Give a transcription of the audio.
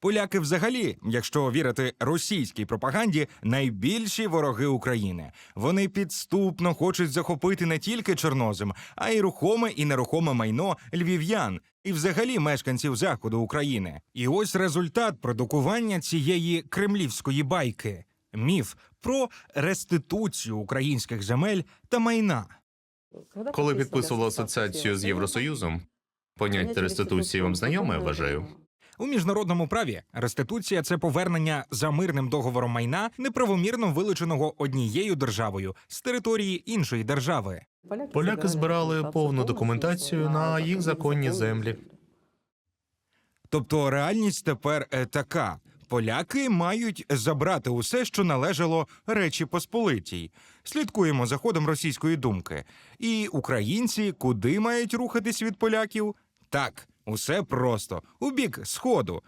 Поляки, взагалі, якщо вірити російській пропаганді, найбільші вороги України. Вони підступно хочуть захопити не тільки чорнозем, а й рухоме і нерухоме майно львів'ян і взагалі мешканців заходу України. І ось результат продукування цієї кремлівської байки: міф про реституцію українських земель та майна. Коли підписували асоціацію з Євросоюзом, поняття реституції вам знайоме, я вважаю. У міжнародному праві реституція це повернення за мирним договором майна неправомірно вилученого однією державою з території іншої держави. Поляки збирали повну документацію на їх законні землі. Тобто реальність тепер е, така: поляки мають забрати усе, що належало Речі Посполитій. Слідкуємо за ходом російської думки. І українці куди мають рухатись від поляків? Так, усе просто у бік сходу.